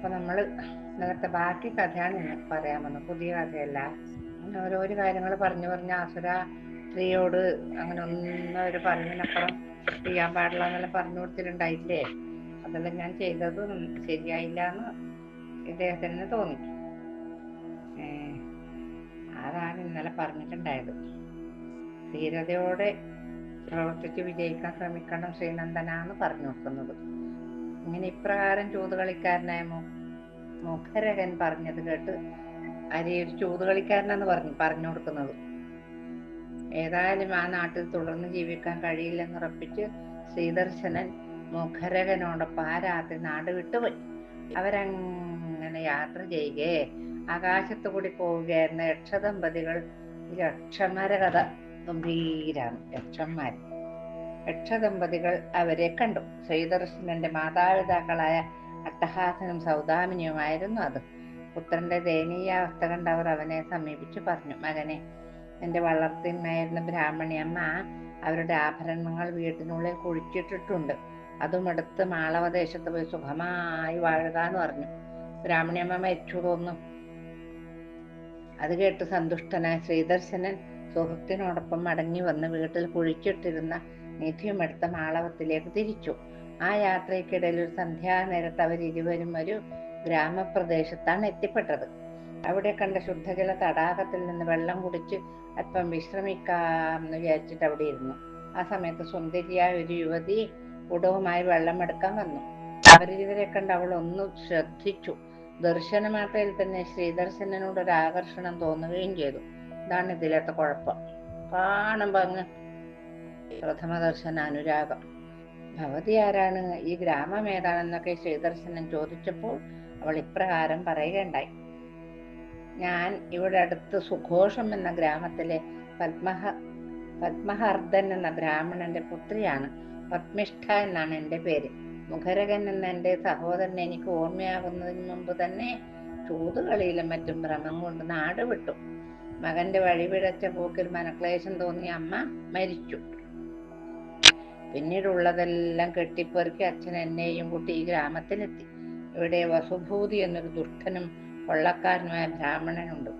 അപ്പൊ നമ്മൾ നേരത്തെ ബാക്കി കഥയാണ് ഇന്ന് പറയാൻ വന്നത്. പുതിയ കഥയല്ല. അങ്ങനെ ഓരോരോ കാര്യങ്ങൾ പറഞ്ഞു പറഞ്ഞ ആസുര സ്ത്രീയോട് അങ്ങനെ ഒന്നും അവർ പറഞ്ഞതിനപ്പുറം ചെയ്യാൻ പാടില്ല എന്നെല്ലാം പറഞ്ഞു കൊടുത്തിട്ടുണ്ടായില്ലേ? അതെല്ലാം ഞാൻ ചെയ്തത് ശരിയായില്ല എന്ന് ഇദ്ദേഹത്തിന് തോന്നി. അതാണ് ഇന്നലെ പറഞ്ഞിട്ടുണ്ടായത്. ധീരതയോടെ പ്രവർത്തിച്ച് വിജയിക്കാൻ ശ്രമിക്കണം ശ്രീനന്ദനാന്ന് പറഞ്ഞു കൊടുക്കുന്നത് ഇങ്ങനെ ഇപ്രകാരം ചൂതുകളിക്കാരനായ മുഖരകൻ പറഞ്ഞത് കേട്ട് അരി ഒരു ചൂതുകളിക്കാരനാന്ന് പറഞ്ഞു പറഞ്ഞു കൊടുക്കുന്നത്. ഏതായാലും ആ നാട്ടിൽ തുടർന്ന് ജീവിക്കാൻ കഴിയില്ലെന്ന് ഉറപ്പിച്ച് ശ്രീദർശനൻ മുഖരകനോടൊപ്പം ആ രാത്രി നാട് വിട്ടുപോയി അവരങ്ങനെ യാത്ര ചെയ്യുകയെ ആകാശത്തു കൂടി പോവുകയായിരുന്ന യക്ഷദമ്പതികൾ യക്ഷന്മാരെ കഥ ഗംഭീരാണ്. യക്ഷന്മാർ യക്ഷദമ്പതികൾ അവരെ കണ്ടു. ശ്രീദർശനന്റെ മാതാപിതാക്കളായ അട്ടഹാസനും സൗദാമിനിയുമായിരുന്നു അത്. പുത്രന്റെ ദയനീയാവസ്ഥ കണ്ട് അവർ അവനെ സമീപിച്ചു പറഞ്ഞു മകനെ എന്റെ വളർത്തിന്മായിരുന്ന ബ്രാഹ്മണി അമ്മ അവരുടെ ആഭരണങ്ങൾ വീട്ടിനുള്ളിൽ കുഴിച്ചിട്ടിട്ടുണ്ട്. അതും എടുത്ത് മാളവദേശത്ത് പോയി സുഖമായി വാഴുക എന്ന് പറഞ്ഞു ബ്രാഹ്മണിയമ്മ മരിച്ചു തോന്നുന്നു. അത് കേട്ട് സന്തുഷ്ടനായ ശ്രീദർശനൻ സുഹൃത്തിനോടൊപ്പം മടങ്ങി വന്ന് വീട്ടിൽ കുഴിച്ചിട്ടിരുന്ന നിധിയുമെടുത്ത മാളവത്തിലേക്ക് തിരിച്ചു. ആ യാത്രയ്ക്കിടയിൽ ഒരു സന്ധ്യാനേരത്ത് അവർ ഇരുവരും ഒരു ഗ്രാമപ്രദേശത്താണ് എത്തിപ്പെട്ടത്. അവിടെ കണ്ട ശുദ്ധജല തടാകത്തിൽ നിന്ന് വെള്ളം കുടിച്ച് അല്പം വിശ്രമിക്കാമെന്ന് വിചാരിച്ചിട്ട് അവിടെ ഇരുന്നു. ആ സമയത്ത് സുന്ദരിയായ ഒരു യുവതി കുടവുമായി വെള്ളമെടുക്കാൻ വന്നു. അവരിവരെ കണ്ട് അവൾ ഒന്ന് ശ്രദ്ധിച്ചു. ദർശനമാത്രയിൽ തന്നെ ശ്രീദർശനോട് ഒരു ആകർഷണം തോന്നുകയും ചെയ്തു. ഇതാണ് ഇതിലത്തെ കുഴപ്പം. കാണുമ്പോ അങ്ങ് പ്രഥമ ദർശന അനുരാഗം ഭവതി ആരാണ്? ഈ ഗ്രാമം ഏതാണെന്നൊക്കെ ശ്രീദർശനൻ ചോദിച്ചപ്പോൾ അവൾ ഇപ്രകാരം പറയുകയുണ്ടായി. ഞാൻ ഇവിടെ അടുത്ത് സുഘോഷം എന്ന ഗ്രാമത്തിലെ പത്മഹ പത്മഹർദൻ എന്ന ബ്രാഹ്മണന്റെ പുത്രിയാണ്. പത്മിഷ്ഠ എന്നാണ് എന്റെ പേര്. മുഖരകൻ എന്ന എന്റെ സഹോദരൻ എനിക്ക് ഓർമ്മയാകുന്നതിന് മുമ്പ് തന്നെ ചൂതുകളിയിലും മറ്റും ഭ്രമം കൊണ്ട് നാട് വിട്ടു മകന്റെ വഴിപിഴച്ച പോക്കിൽ മനക്ലേശം തോന്നിയ അമ്മ മരിച്ചു. പിന്നീടുള്ളതെല്ലാം കെട്ടിപ്പെറുക്കി അച്ഛൻ എന്നെയും കൂട്ടി ഈ ഗ്രാമത്തിലെത്തി. ഇവിടെ വസുഭൂതി എന്നൊരു ദുഷ്ടനും കൊള്ളക്കാരനുമായ ബ്രാഹ്മണനുണ്ട്.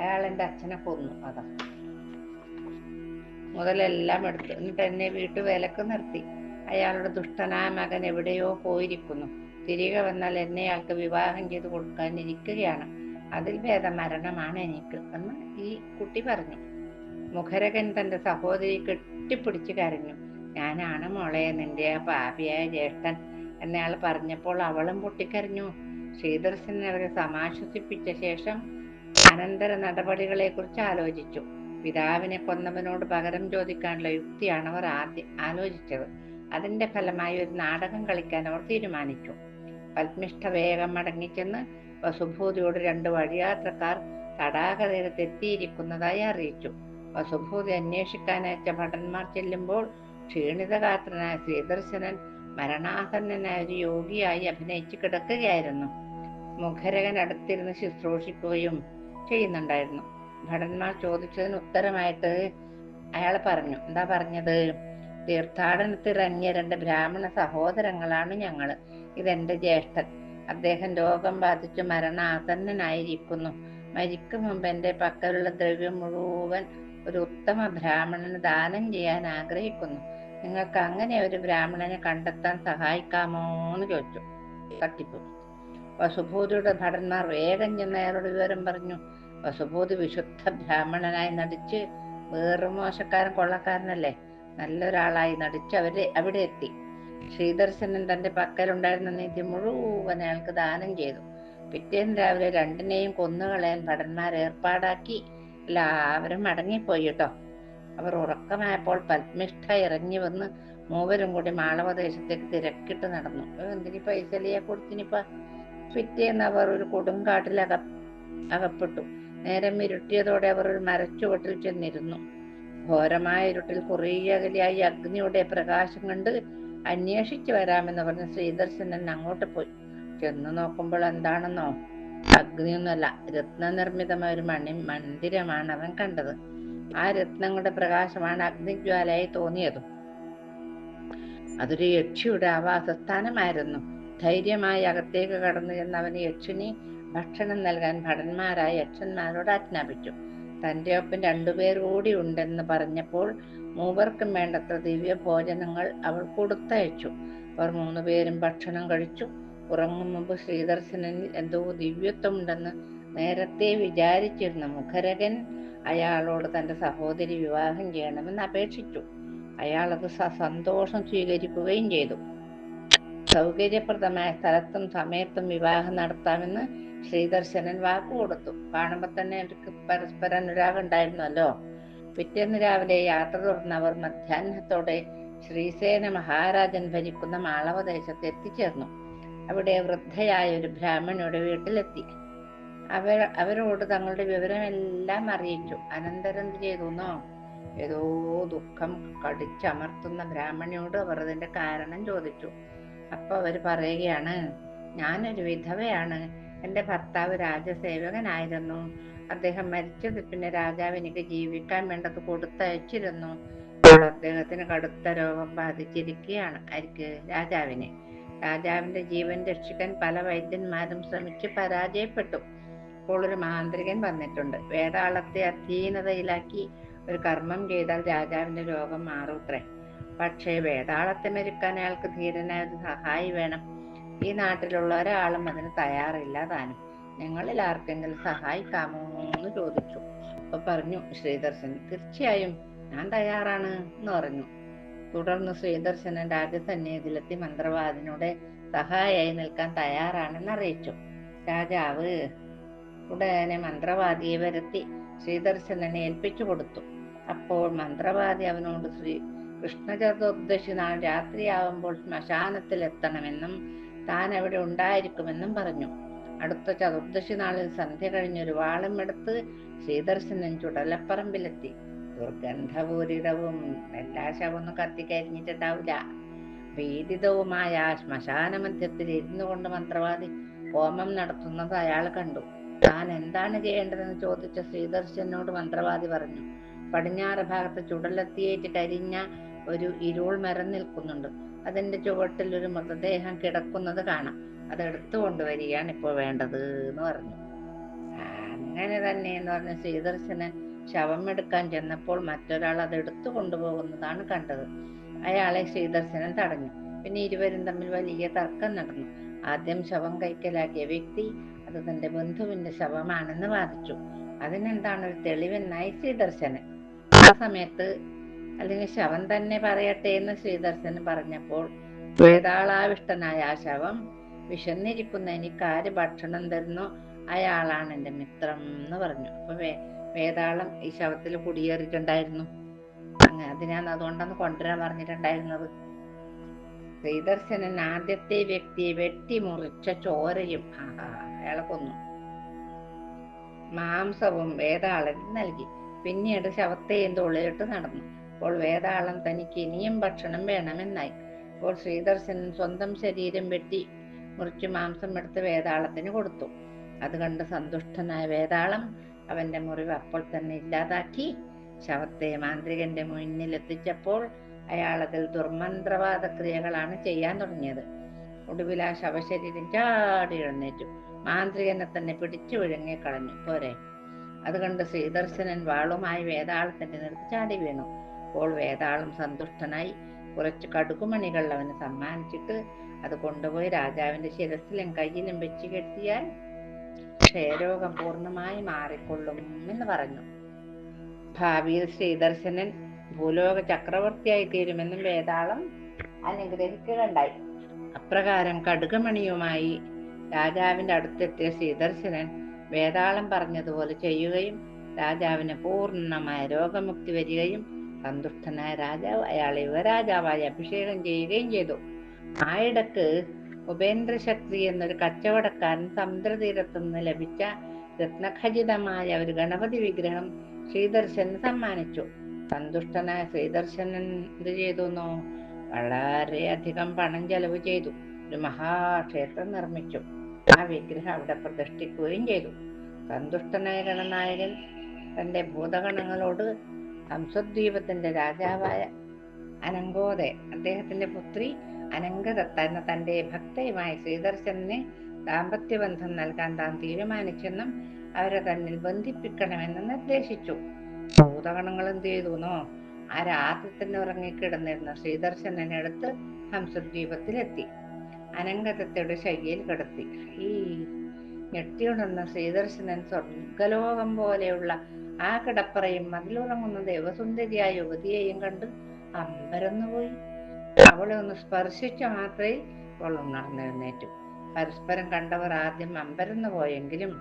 അയാൾ എന്റെ അച്ഛനെ കൊന്നു അതാ. മുതലെല്ലാം എടുത്തു. എന്നിട്ട് എന്നെ വീട്ടു വിലക്ക് നിർത്തി. അയാളുടെ ദുഷ്ടനായ മകൻ എവിടെയോ പോയിരിക്കുന്നു. തിരികെ വന്നാൽ എന്നെ അയാൾക്ക് വിവാഹം ചെയ്ത് കൊടുക്കാനിരിക്കുകയാണ് അതിൽ ഭേദ മരണമാണ് എനിക്ക്. എന്ന് ഈ കുട്ടി പറഞ്ഞു. മുഖരകൻ തന്റെ സഹോദരി കെട്ടിപ്പിടിച്ച് കരഞ്ഞു. ഞാനാണ് മോളെ നിന്റെ ആ പാപിയായ ജ്യേഷ്ഠൻ എന്നയാൾ പറഞ്ഞപ്പോൾ അവളും പൊട്ടിക്കരഞ്ഞു. ശ്രീദർശനൻ അവരെ സമാശ്വസിപ്പിച്ച ശേഷം അനന്തര നടപടികളെ കുറിച്ച് ആലോചിച്ചു. പിതാവിനെ കൊന്നവനോട് പകരം ചോദിക്കാനുള്ള യുക്തിയാണ് അവർ ആദ്യം ആലോചിച്ചത്. അതിന്റെ ഫലമായി ഒരു നാടകം കളിക്കാൻ അവർ തീരുമാനിച്ചു. പത്മിഷ്ഠ വേഗം മടങ്ങിച്ചെന്ന് വസുഭൂതിയോട് രണ്ട് വഴിയാത്രക്കാർ തടാക തീരത്തെത്തിയിരിക്കുന്നതായി അറിയിച്ചു. വസുഭൂതി അന്വേഷിക്കാനയച്ച ഭടന്മാർ ചെല്ലുമ്പോൾ ക്ഷീണിതഗാത്രനായ ശ്രീദർശനൻ മരണാസന്നനായ ഒരു യോഗിയായി അഭിനയിച്ചു കിടക്കുകയായിരുന്നു. മുഖരകൻ അടുത്തിരുന്ന് ശുശ്രൂഷിക്കുകയും ചെയ്യുന്നുണ്ടായിരുന്നു. ഭടന്മാർ ചോദിച്ചതിന് ഉത്തരമായിട്ട് അയാൾ പറഞ്ഞു എന്താ പറഞ്ഞത്? തീർത്ഥാടനത്തിറങ്ങിയ രണ്ട് ബ്രാഹ്മണ സഹോദരങ്ങളാണ് ഞങ്ങൾ ഇതെന്റെ ജ്യേഷ്ഠൻ. അദ്ദേഹം രോഗം ബാധിച്ചു മരണാസന്നനായിരിക്കുന്നു. മരിക്കും മുമ്പ് എന്റെ പക്കലുള്ള ദ്രവ്യം മുഴുവൻ ഒരു ഉത്തമ ബ്രാഹ്മണന് ദാനം ചെയ്യാൻ ആഗ്രഹിക്കുന്നു. നിങ്ങൾക്ക് അങ്ങനെ ഒരു ബ്രാഹ്മണനെ കണ്ടെത്താൻ സഹായിക്കാമോ എന്ന് ചോദിച്ചു. തട്ടിപ്പു വസുഭൂതിയുടെ ഭടന്മാർ വേഗം ചെന്ന് അയാളോട് വിവരം പറഞ്ഞു. വസുഭൂതി വിശുദ്ധ ബ്രാഹ്മണനായി നടിച്ച് വേറും മോശക്കാരൻ കൊള്ളക്കാരനല്ലേ? നല്ലൊരാളായി നടിച്ച് അവർ അവിടെ എത്തി. ശ്രീദർശനൻ തന്റെ പക്കലുണ്ടായിരുന്ന നിധി മുഴുവൻ അയാൾക്ക് ദാനം ചെയ്തു. പിറ്റേന്ന് രാവിലെ രണ്ടിനെയും കൊന്നുകളയാൻ ഭടന്മാർ ഏർപ്പാടാക്കി. എല്ലാവരും മടങ്ങിപ്പോയി കേട്ടോ അവർ ഉറക്കമായപ്പോൾ പത്മിഷ്ഠ ഇറങ്ങി വന്ന് മൂവരും കൂടി മാളവദേശത്തേക്ക് തിരക്കിട്ട് നടന്നു. എന്തിനി പൈസലിയെ കൊടുത്തിനിപ്പ? പിറ്റേന്ന് അവർ ഒരു കൊടുങ്കാട്ടിൽ അക അകപ്പെട്ടു. നേരം ഇരുട്ടിയതോടെ അവർ ഒരു മരച്ചുവട്ടിൽ ചെന്നിരുന്നു. ഘോരമായ ഇരുട്ടിൽ കുറേ അകലെയായി അഗ്നിയുടെ പ്രകാശം കണ്ട് അന്വേഷിച്ചു വരാമെന്ന് പറഞ്ഞ് ശ്രീദർശനൻ അങ്ങോട്ട് പോയി. ചെന്ന് നോക്കുമ്പോൾ എന്താണെന്നോ? അഗ്നിയൊന്നുമല്ല. രത്നനിർമ്മിതമായ ഒരു മണി മന്ദിരമാണ് അവൻ കണ്ടത്. ആ രത്നങ്ങളുടെ പ്രകാശമാണ് അഗ്നിജ്വാലയായി തോന്നിയതും. അതൊരു യക്ഷിയുടെ ആവാസസ്ഥാനമായിരുന്നു. ധൈര്യമായി അകത്തേക്ക് കടന്നു ചെന്ന് അവന് യക്ഷിനി ഭക്ഷണം നൽകാൻ ഭടന്മാരായ യക്ഷന്മാരോട് ആജ്ഞാപിച്ചു. തന്റെ ഒപ്പം രണ്ടുപേർ കൂടി ഉണ്ടെന്ന് പറഞ്ഞപ്പോൾ മൂവർക്കും വേണ്ടത്ര ദിവ്യ ഭോജനങ്ങൾ അവൾ കൊടുത്തയച്ചു. അവർ മൂന്നുപേരും ഭക്ഷണം കഴിച്ചു. ഉറങ്ങും മുമ്പ് ശ്രീദർശനനിൽ എന്തോ ദിവ്യത്വമുണ്ടെന്ന് നേരത്തെ വിചാരിച്ചിരുന്ന മുഖരകൻ അയാളോട് തന്റെ സഹോദരി വിവാഹം ചെയ്യണമെന്ന് അപേക്ഷിച്ചു. അയാൾ അത് സന്തോഷം സ്വീകരിക്കുകയും ചെയ്തു. സൗകര്യപ്രദമായ സ്ഥലത്തും സമയത്തും വിവാഹം നടത്താമെന്ന് ശ്രീദർശനൻ വാക്കുകൊടുത്തു കാണുമ്പോൾ തന്നെ അവർക്ക് പരസ്പരം അനുരാഗം ഉണ്ടായിരുന്നല്ലോ പിറ്റേന്ന് രാവിലെ യാത്ര തുടർന്നവർ മധ്യാഹ്നത്തോടെ ശ്രീസേന മഹാരാജൻ ഭരിക്കുന്ന മാളവദേശത്ത് എത്തിച്ചേർന്നു. അവിടെ വൃദ്ധയായ ഒരു ബ്രാഹ്മണിയുടെ വീട്ടിലെത്തി. അവർ അവരോട് തങ്ങളുടെ വിവരമെല്ലാം അറിയിച്ചു. അനന്തരം ചെയ്തുന്നോ ഏതോ ദുഃഖം കടിച്ചമർത്തുന്ന ബ്രാഹ്മണിയോട് അവർ അതിന്റെ കാരണം ചോദിച്ചു. അപ്പൊ അവർ പറയുകയാണ് ഞാനൊരു വിധവയാണ്. എന്റെ ഭർത്താവ് രാജസേവകനായിരുന്നു. അദ്ദേഹം മരിച്ചത് പിന്നെ രാജാവ് എനിക്ക് ജീവിക്കാൻ വേണ്ടത് കൊടുത്തയച്ചിരുന്നു. അപ്പോൾ അദ്ദേഹത്തിന് കടുത്ത രോഗം ബാധിച്ചിരിക്കുകയാണ്. ആർക്ക്? രാജാവിനെ. രാജാവിന്റെ ജീവൻ രക്ഷിക്കാൻ പല വൈദ്യന്മാരും ശ്രമിച്ചു പരാജയപ്പെട്ടു. ഇപ്പോൾ ഒരു മാന്ത്രികൻ വന്നിട്ടുണ്ട്. വേതാളത്തെ അധീനതയിലാക്കി ഒരു കർമ്മം ചെയ്താൽ രാജാവിന്റെ രോഗം മാറൂത്രേ പക്ഷേ വേതാളത്തെ മെരുക്കാൻ അയാൾക്ക് ധീരനായ ഒരു സഹായി വേണം. ഈ നാട്ടിലുള്ള ഒരാളും അതിന് തയ്യാറില്ല താനും. ഞങ്ങളിൽ ആർക്കെങ്കിലും സഹായിക്കാമോ എന്ന് ചോദിച്ചു. അപ്പൊ പറഞ്ഞു ശ്രീദർശൻ തീർച്ചയായും ഞാൻ തയ്യാറാണ് എന്ന് പറഞ്ഞു. തുടർന്ന് ശ്രീദർശനൻ രാജസന്നിധിയിലെത്തി മന്ത്രവാദിനോട് സഹായിയായി നിൽക്കാൻ തയ്യാറാണെന്ന് അറിയിച്ചു. രാജാവ് ഉടനെ മന്ത്രവാദിയെ വരുത്തി ശ്രീദർശനനെ ഏൽപ്പിച്ചു കൊടുത്തു. അപ്പോൾ മന്ത്രവാദി അവനോട് ശ്രീ കൃഷ്ണ ചതുർദശി നാൾ രാത്രിയാവുമ്പോൾ ശ്മശാനത്തിൽ എത്തണമെന്നും താൻ അവിടെ ഉണ്ടായിരിക്കുമെന്നും പറഞ്ഞു. അടുത്ത ചതുർദശി നാളിൽ സന്ധ്യ കഴിഞ്ഞൊരു എടുത്ത് ശ്രീദർശനൻ ചുടലപ്പറമ്പിലെത്തി. ദുർഗന്ധപൂരിതവും എല്ലാ ശവൊന്നും കത്തിക്കരിഞ്ഞിട്ടുണ്ടാവില്ല ഭീതിതവുമായ ആ ശ്മശാന മധ്യത്തിൽ ഇരുന്നു കൊണ്ട് മന്ത്രവാദി ഹോമം നടത്തുന്നത് അയാൾ കണ്ടു. താൻ എന്താണ് ചെയ്യേണ്ടതെന്ന് ചോദിച്ച ശ്രീദർശനോട് മന്ത്രവാദി പറഞ്ഞു പടിഞ്ഞാറ് ഭാഗത്ത് ചുടലെത്തിയേറ്റ് കരിഞ്ഞ ഒരു ഇരുൾ മരം നിൽക്കുന്നുണ്ട്. അതിന്റെ ചുവട്ടിൽ ഒരു മൃതദേഹം കിടക്കുന്നത് കാണാം. അത് എടുത്തു കൊണ്ടുവരികയാണ് ഇപ്പോൾ വേണ്ടത് എന്ന് പറഞ്ഞു. അങ്ങനെ തന്നെ എന്ന് പറഞ്ഞ ശ്രീദർശനൻ ശവം എടുക്കാൻ ചെന്നപ്പോൾ മറ്റൊരാൾ അത് എടുത്തു കൊണ്ടുപോകുന്നതാണ് കണ്ടത്. അയാളെ ശ്രീദർശനം തടഞ്ഞു. പിന്നെ ഇരുവരും തമ്മിൽ വലിയ തർക്കം നടന്നു. ആദ്യം ശവം കൈക്കലാക്കിയ വ്യക്തി അത് തന്റെ ബന്ധുവിന്റെ ശവമാണെന്ന് വാദിച്ചു. അതിനെന്താണ് ഒരു തെളിവെന്നായി ശ്രീദർശനൻ. ആ സമയത്ത് അല്ലെങ്കിൽ ശവം തന്നെ പറയട്ടെ എന്ന് ശ്രീദർശൻ പറഞ്ഞപ്പോൾ വേതാളാവിഷ്ടനായ ആ ശവം വിശന്നിരിക്കുന്ന എനിക്ക് ഭക്ഷണം തരുന്നു. അയാളാണ് എന്റെ മിത്രം എന്ന് പറഞ്ഞു. അപ്പൊ വേതാളം ഈ ശവത്തിൽ കുടിയേറിയിട്ടുണ്ടായിരുന്നു. അങ്ങനെ അതിനാണ് അതുകൊണ്ടാണ് കൊണ്ടുവരാൻ പറഞ്ഞിട്ടുണ്ടായിരുന്നത്. ശ്രീദർശനൻ ആദ്യത്തെ വ്യക്തിയെ വെട്ടിമുറിച്ച ചോരയും അയാളെ കൊന്നു. മാംസവും വേതാളന് നൽകി. പിന്നീട് ശവത്തെയും തൊള്ളിയിട്ട് നടന്നു. അപ്പോൾ വേതാളം തനിക്ക് ഇനിയും ഭക്ഷണം വേണമെന്നായി. അപ്പോൾ ശ്രീദർശനൻ സ്വന്തം ശരീരം വെട്ടി മുറിച്ച് മാംസം എടുത്ത് വേതാളത്തിന് കൊടുത്തു. അത് കണ്ട് സന്തുഷ്ടനായ വേതാളം അവന്റെ മുറിവ് അപ്പോൾ തന്നെ ഇല്ലാതാക്കി. ശവത്തെ മാന്ത്രികന്റെ മുന്നിൽ എത്തിച്ചപ്പോൾ അയാൾ അതിൽ ദുർമന്ത്രവാദ ക്രിയകളാണ് ചെയ്യാൻ തുടങ്ങിയത്. ഒടുവിൽ ആ ശവശരീരം ചാടി എഴുന്നേറ്റു. മാന്ത്രികനെ തന്നെ പിടിച്ചു വിഴുങ്ങി കളഞ്ഞു. പോരെ. അതുകൊണ്ട് കണ്ട് ശ്രീദർശനൻ വാളുമായി വേതാളത്തിന്റെ നിർത്തി ചാടി വീണു. അപ്പോൾ വേതാളം സന്തുഷ്ടനായി കുറച്ച് കടുകുമണികൾ അവന് സമ്മാനിച്ചിട്ട് അത് കൊണ്ടുപോയി രാജാവിന്റെ ശിരസിലും കയ്യിലും വെച്ച് കെട്ടിയാൽ ക്ഷയരോഗം പൂർണമായി മാറിക്കൊള്ളും എന്ന് പറഞ്ഞു. ഭാവിയിൽ ശ്രീദർശനൻ ഭൂലോക ചക്രവർത്തിയായി തീരുമെന്നും വേതാളം അനുഗ്രഹിക്കുകയുണ്ടായി. അപ്രകാരം കടുകമണിയുമായി രാജാവിന്റെ അടുത്തെത്തിയ ശ്രീദർശനൻ വേതാളം പറഞ്ഞതുപോലെ ചെയ്യുകയും രാജാവിന് പൂർണമായ രോഗമുക്തി വരികയും സന്തുഷ്ടനായ രാജാവ് അയാളെ യുവരാജാവായി അഭിഷേകം ചെയ്യുകയും ചെയ്തു. ആയിടക്ക് ഉപേന്ദ്രശക്തി എന്നൊരു കച്ചവടക്കാരൻ സമുദ്രതീരത്തു നിന്ന് ലഭിച്ച രത്നഖചിതമായ ഒരു ഗണപതി വിഗ്രഹം ശ്രീദർശന് സമ്മാനിച്ചു. സന്തുഷ്ടനായ ശ്രീദർശനൻ എന്ത് ചെയ്തു വളരെയധികം പണം ചെലവ് ചെയ്തു. ഒരു മഹാക്ഷേത്രം നിർമ്മിച്ചു. ആ വിഗ്രഹം അവിടെ പ്രതിഷ്ഠിക്കുകയും ചെയ്തു. സന്തുഷ്ടനായ ഗണനായകൻ തന്റെ ഭൂതഗണങ്ങളോട് ഹംസദ്വീപത്തിന്റെ രാജാവായ അനങ്കോതെ അദ്ദേഹത്തിന്റെ പുത്രി അനങ്കദത്ത എന്ന തന്റെ ഭക്തയുമായ ശ്രീദർശനെ ദാമ്പത്യബന്ധം നൽകാൻ താൻ തീരുമാനിച്ചെന്നും അവരെ തന്നിൽ ബന്ധിപ്പിക്കണമെന്ന് നിർദ്ദേശിച്ചു. ഭൂതഗണങ്ങൾ എന്ത് ചെയ്തുനോ ആ രാത്രി തന്നെ ഉറങ്ങിക്കിടന്നിരുന്ന ശ്രീദർശനടുത്ത് ഹംസദ്വീപത്തിലെത്തി അനങ്കദത്തയുടെ ശയ്യയിൽ കിടത്തി. ഈ ഞെട്ടിയുണർന്ന ശ്രീദർശനൻ സ്വർഗലോകം പോലെയുള്ള ആ കിടപ്പറയും അതിലുറങ്ങുന്ന ദേവസുന്ദരിയായ യുവതിയെയും കണ്ട് അമ്പരന്നുപോയി. അവളെ ഒന്ന് സ്പർശിച്ച മാത്രമേ അവൾ ഉണർന്നെഴുന്നേറ്റു. പരസ്പരം കണ്ടവർ ആദ്യം അമ്പരന്നു പോയെങ്കിലും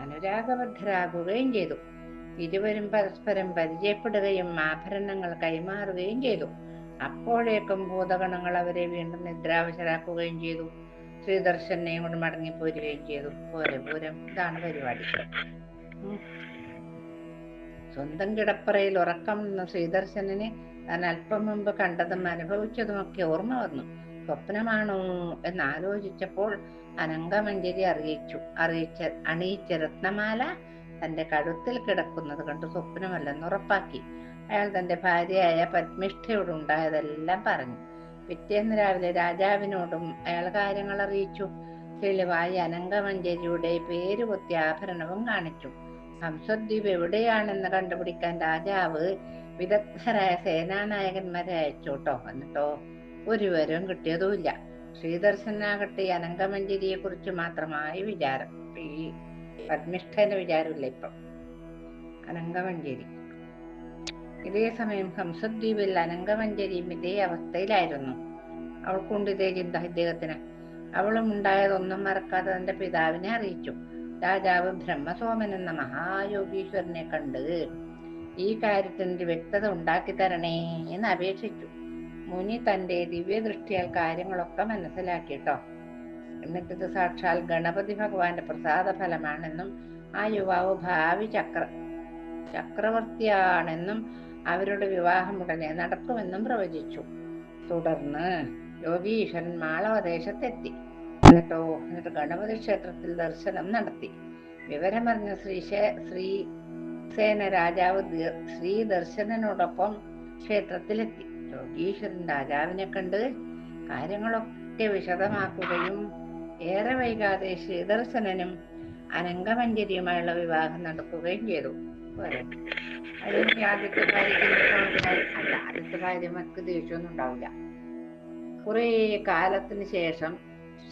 അനുരാഗബദ്ധരാകുകയും ചെയ്തു. ഇരുവരും പരസ്പരം പരിചയപ്പെടുകയും ആഭരണങ്ങൾ കൈമാറുകയും ചെയ്തു. അപ്പോഴേക്കും ഭൂതഗണങ്ങൾ അവരെ വീണ്ടും നിദ്രാവശരാക്കുകയും ചെയ്തു. ശ്രീദർശനെയും കൊണ്ട് മടങ്ങിപ്പോരുകയും ചെയ്തു. പോരെ പൂരം. ഇതാണ് പരിപാടി. സ്വന്തം കിടപ്പറയിൽ ഉറക്കം നിന്ന ശ്രീദർശനന് താൻ അല്പം മുമ്പ് കണ്ടതും അനുഭവിച്ചതുമൊക്കെ ഓർമ്മ വന്നു. സ്വപ്നമാണോ എന്ന് ആലോചിച്ചപ്പോൾ അനങ്കമഞ്ജരി അറിയിച്ചു. അറിയിച്ച അണിയിച്ച രത്നമാല തന്റെ കഴുത്തിൽ കിടക്കുന്നത് കണ്ട് സ്വപ്നമല്ലെന്ന് ഉറപ്പാക്കി. അയാൾ തന്റെ ഭാര്യയായ പത്മിഷ്ഠയോട് ഉണ്ടായതെല്ലാം പറഞ്ഞു. പിറ്റേന്ന് രാവിലെ രാജാവിനോടും അയാൾ കാര്യങ്ങൾ അറിയിച്ചു. തെളിവായി അനങ്കമഞ്ജരിയുടെ പേര് കൊത്തി ആഭരണവും കാണിച്ചു. ഹംസദ്വീപ് എവിടെയാണെന്ന് കണ്ടുപിടിക്കാൻ രാജാവ് വിദഗ്ധരായ സേനാനായകന്മാരെ അയച്ചു കേട്ടോ എന്നിട്ടോ ഒരു വിവരവും കിട്ടിയതുമില്ല. ശ്രീദർശനാകട്ടെ അനങ്കമഞ്ജരിയെ കുറിച്ച് മാത്രമായി വിചാരം. ഈ പത്മിഷ്ഠന്റെ വിചാരമില്ല ഇപ്പം. ഇതേ സമയം ഹംസദ്വീപിൽ അനങ്കമഞ്ജരിയും ഇതേ അവസ്ഥയിലായിരുന്നു. അവൾക്കുണ്ട് ഇതേ ചിന്ത ഇദ്ദേഹത്തിന്. അവളും ഉണ്ടായതൊന്നും മറക്കാതെ തന്റെ പിതാവിനെ അറിയിച്ചു. രാജാവ് ബ്രഹ്മസോമൻ എന്ന മഹായോഗീശ്വരനെ കണ്ട് ഈ കാര്യത്തിന്റെ വ്യക്തത ഉണ്ടാക്കി തരണേ എന്ന് അപേക്ഷിച്ചു. മുനി തന്റെ ദിവ്യദൃഷ്ടിയാൽ കാര്യങ്ങളൊക്കെ മനസ്സിലാക്കിട്ടോ. എന്നിട്ടിത് സാക്ഷാൽ ഗണപതി ഭഗവാന്റെ പ്രസാദ ഫലമാണെന്നും ആ യുവാവ് ഭാവി ചക്ര ചക്രവർത്തിയാണെന്നും അവരുടെ വിവാഹം ഉടനെ നടക്കുമെന്നും പ്രവചിച്ചു. തുടർന്ന് യോഗീശ്വരൻ മാളവദേശത്തെത്തി. എന്നിട്ടോ എന്നിട്ട് ഗണപതി ക്ഷേത്രത്തിൽ ദർശനം നടത്തി. വിവരമറിഞ്ഞ ശ്രീ ശ്രീ സേന രാജാവ് ശ്രീദർശനോടൊപ്പം ക്ഷേത്രത്തിലെത്തി. യോഗീശ്വരൻ രാജാവിനെ കണ്ട് കാര്യങ്ങളൊക്കെ വിശദമാക്കുകയും ഏറെ വൈകാതെ ശ്രീദർശനനും അനങ്കമഞ്ജരിയുമായുള്ള വിവാഹം നടക്കുകയും ചെയ്തു. അതിന് ആദ്യത്തെ അല്ല ആദ്യത്തെ ഭാര്യമാർക്ക് ദേഷ്യമൊന്നും ഉണ്ടാവില്ല. കുറെ കാലത്തിന് ശേഷം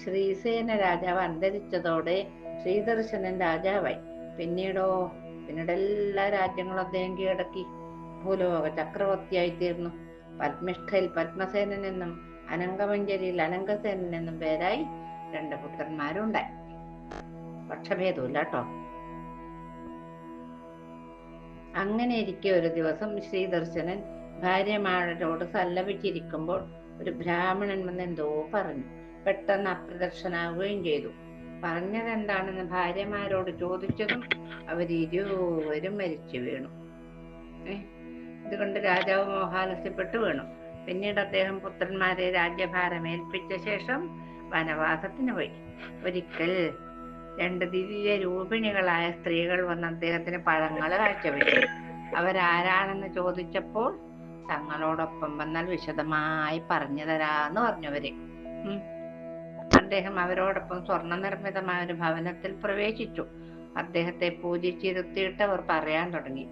ശ്രീസേന രാജാവ് അന്തരിച്ചതോടെ ശ്രീദർശനൻ രാജാവായി. പിന്നീടോ പിന്നീട് എല്ലാ രാജ്യങ്ങളും അദ്ദേഹം കീഴടക്കി. ഭൂലോക ചക്രവർത്തിയായി തീർന്നു പത്മിഷ്ഠയിൽ പത്മസേനൻ എന്നും അനങ്കമഞ്ചരിയിൽ അനങ്കസേനൻ എന്നും പേരായി രണ്ട് പുത്രന്മാരുണ്ടായി. പക്ഷഭേദമില്ല കേട്ടോ അങ്ങനെ ഇരിക്കെ ഒരു ദിവസം ശ്രീദർശനൻ ഭാര്യമാരോട് സല്ലപിച്ചിരിക്കുമ്പോൾ ഒരു ബ്രാഹ്മണൻ വന്ന് എന്തോ പറഞ്ഞു. പെട്ടെന്ന് അപ്രദർശനാവുകയും ചെയ്തു. പറഞ്ഞത് എന്താണെന്ന് ഭാര്യമാരോട് ചോദിച്ചതും അവരിരുവരും മരിച്ചു വീണു. ഇതുകൊണ്ട് രാജാവ് മോഹാലസ്യപ്പെട്ടു വീണു. പിന്നീട് അദ്ദേഹം പുത്രന്മാരെ രാജ്യഭാരം ഏൽപ്പിച്ച ശേഷം വനവാസത്തിന് പോയി. ഒരിക്കൽ രണ്ട് ദിവ്യ രൂപിണികളായ സ്ത്രീകൾ വന്ന് അദ്ദേഹത്തിന് പഴങ്ങൾ കാഴ്ചവെച്ചു. അവരാരാണെന്ന് ചോദിച്ചപ്പോൾ തങ്ങളോടൊപ്പം വന്നാൽ വിശദമായി പറഞ്ഞു തരാന്ന് പറഞ്ഞവര്. ഉം. അദ്ദേഹം അവരോടൊപ്പം സ്വർണ നിർമ്മിതമായ ഒരു ഭവനത്തിൽ പ്രവേശിച്ചു. അദ്ദേഹത്തെ പൂജിച്ചിരുത്തിയിട്ട് അവർ പറയാൻ തുടങ്ങി.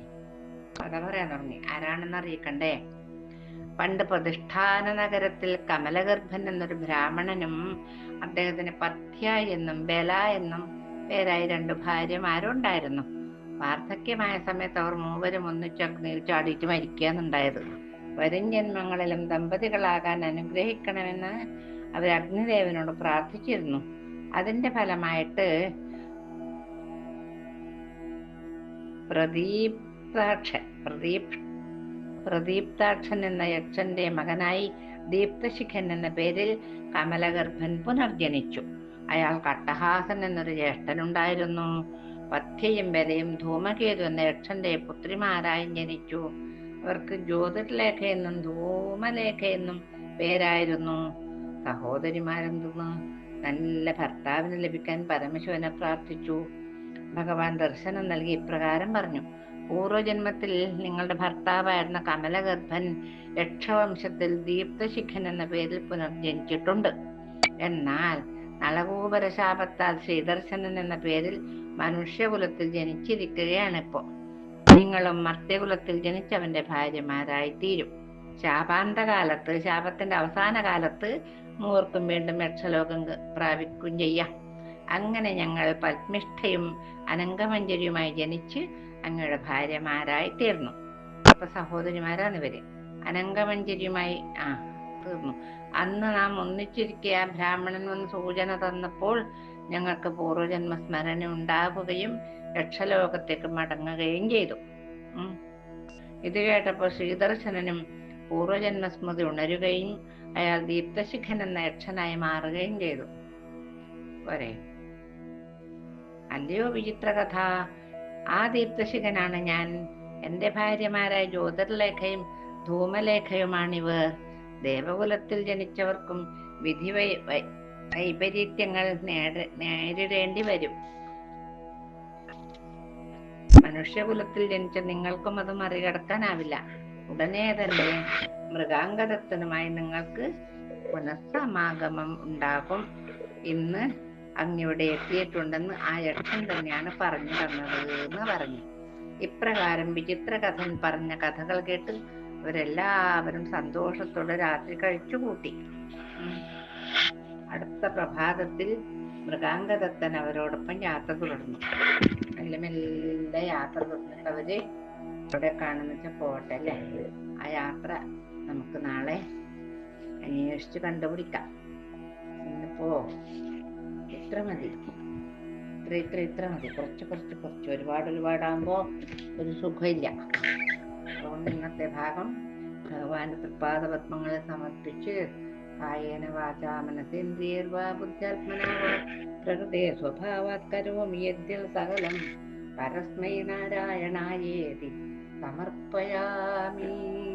കഥ പറയാൻ തുടങ്ങി. ആരാണെന്ന് അറിയിക്കണ്ടേ? പണ്ട് പ്രതിഷ്ഠാന നഗരത്തിൽ കമലഗർഭൻ എന്നൊരു ബ്രാഹ്മണനും അദ്ദേഹത്തിന് പഥ്യ എന്നും ബല എന്നും പേരായി രണ്ടു ഭാര്യമാരുണ്ടായിരുന്നു. വാർദ്ധക്യമായ സമയത്ത് അവർ മൂവരും ഒന്നിച്ച് അഗ്നിയിൽ ചാടിയിട്ട് മരിക്കുകയെന്നുണ്ടായത് വരും ജന്മങ്ങളിലും ദമ്പതികളാകാൻ അനുഗ്രഹിക്കണമെന്ന് അവർ അഗ്നിദേവനോട് പ്രാർത്ഥിച്ചിരുന്നു. അതിന്റെ ഫലമായിട്ട് പ്രദീപ്താക്ഷൻ പ്രദീപ് പ്രദീപ്താക്ഷൻ എന്ന യക്ഷന്റെ മകനായി ദീപ്തശിഖൻ എന്ന പേരിൽ കമലഗർഭൻ പുനർജനിച്ചു. അയാൾ കട്ടഹാസൻ എന്നൊരു ജ്യേഷ്ഠനുണ്ടായിരുന്നു. പഥ്യയും വരെയും ധൂമകേതു എന്ന യക്ഷന്റെ പുത്രിമാരായും ജനിച്ചു. അവർക്ക് ജ്യോതിർലേഖ എന്നും ധൂമലേഖ എന്നും പേരായിരുന്നു. സഹോദരിമാരെന്തെന്ന് നല്ല ഭർത്താവിന് ലഭിക്കാൻ പരമശിവനെ പ്രാർത്ഥിച്ചു. ഭഗവാൻ ദർശനം നൽകി ഇപ്രകാരം പറഞ്ഞു. പൂർവജന്മത്തിൽ നിങ്ങളുടെ ഭർത്താവായിരുന്ന കമലഗർഭൻ യക്ഷവംശത്തിൽ ദീപ്തശിഖൻ എന്ന പേരിൽ പുനർജനിച്ചിട്ടുണ്ട്. എന്നാൽ നളകൂപര ശാപത്താൽ ശ്രീദർശനൻ എന്ന പേരിൽ മനുഷ്യകുലത്തിൽ ജനിച്ചിരിക്കുകയാണിപ്പോ. നിങ്ങളും മർത്യകുലത്തിൽ ജനിച്ചവന്റെ ഭാര്യമാരായി തീരും ശാപാന്തകാലത്ത് ശാപത്തിന്റെ അവസാന കാലത്ത് മൂർക്കും വീണ്ടും യക്ഷലോകം പ്രാപിക്കുകയും ചെയ്യാം. അങ്ങനെ ഞങ്ങൾ പത്മിഷ്ഠയും അനങ്കമഞ്ജരിയുമായി ജനിച്ച് അങ്ങയുടെ ഭാര്യമാരായി തീർന്നു. അപ്പൊ സഹോദരിമാരാണ് ഇവർ. അനങ്കമഞ്ജരിയുമായി ആ തീർന്നു. അന്ന് നാം ഒന്നിച്ചിരിക്കെ ആ ബ്രാഹ്മണൻ വന്ന് സൂചന തന്നപ്പോൾ ഞങ്ങൾക്ക് പൂർവജന്മ സ്മരണ ഉണ്ടാവുകയും രക്ഷലോകത്തേക്ക് മടങ്ങുകയും ചെയ്തു. ഇത് കേട്ടപ്പോൾ ശ്രീദർശനനും പൂർവജന്മ സ്മൃതി ഉണരുകയും അയാൾ ദീപ്തശിഖൻ എന്ന യക്ഷനായി മാറുകയും ചെയ്തു. പോരെ. അല്ലയോ വിചിത്ര കഥ ആ ദീപ്തശിഖനാണ് ഞാൻ. എന്റെ ഭാര്യമാരായ ജ്യോതിർലേഖയും ധൂമലേഖയുമാണിവർ. ദേവകുലത്തിൽ ജനിച്ചവർക്കും വിധി വൈപരീത്യങ്ങൾ നേരിടേണ്ടി വരും. മനുഷ്യകുലത്തിൽ ജനിച്ച നിങ്ങൾക്കും അത് മറികടക്കാനാവില്ല. ഉടനെ തന്നെ മൃഗാംഗതത്വനുമായി നിങ്ങൾക്ക് പുനഃസമാഗമം ഉണ്ടാകും ഇന്ന് അങ്ങിവിടെ എത്തിയിട്ടുണ്ടെന്ന് ആ യക്ഷൻ തന്നെയാണ് പറഞ്ഞു തന്നത് എന്ന് പറഞ്ഞു. ഇപ്രകാരം വിചിത്ര കഥൻ പറഞ്ഞ കഥകൾ കേട്ട് അവരെല്ലാവരും സന്തോഷത്തോടെ രാത്രി കഴിച്ചു കൂട്ടി അടുത്ത പ്രഭാതത്തിൽ മൃഗാംഗദത്തൻ അവരോടൊപ്പം യാത്ര തുടർന്നു. മെല്ലെ മെല്ലെ യാത്ര തുടർന്നിട്ട് അവർ ഇവിടെ കാണുന്ന വെച്ചാൽ പോട്ടെ അല്ലേ? ആ യാത്ര നമുക്ക് നാളെ അന്വേഷിച്ച് കണ്ടുപിടിക്കാം. ഇന്നിപ്പോ ഇത്ര മതി. ഇത്ര ഇത്ര ഇത്ര മതി. കുറച്ച് കുറച്ച് കുറച്ച്. ഒരുപാട് ഒരുപാടാകുമ്പോ ഒരു സുഖമില്ല. അതുകൊണ്ട് ഇന്നത്തെ ഭാഗം ഭഗവാന്റെ തൃപ്പാദ പത്മങ്ങളെ സമർപ്പിച്ച് കായേന വാചാമനസേന്ദ്രിയർവാ മനസേന്ദ്രിയർവാ പ്രകൃതി വാ പ്രകൃതേ സ്വഭാവാത് കരോമി യദ്യൽ സകലം പരസ്മൈ നാരായണായേതി. kamar pelamin.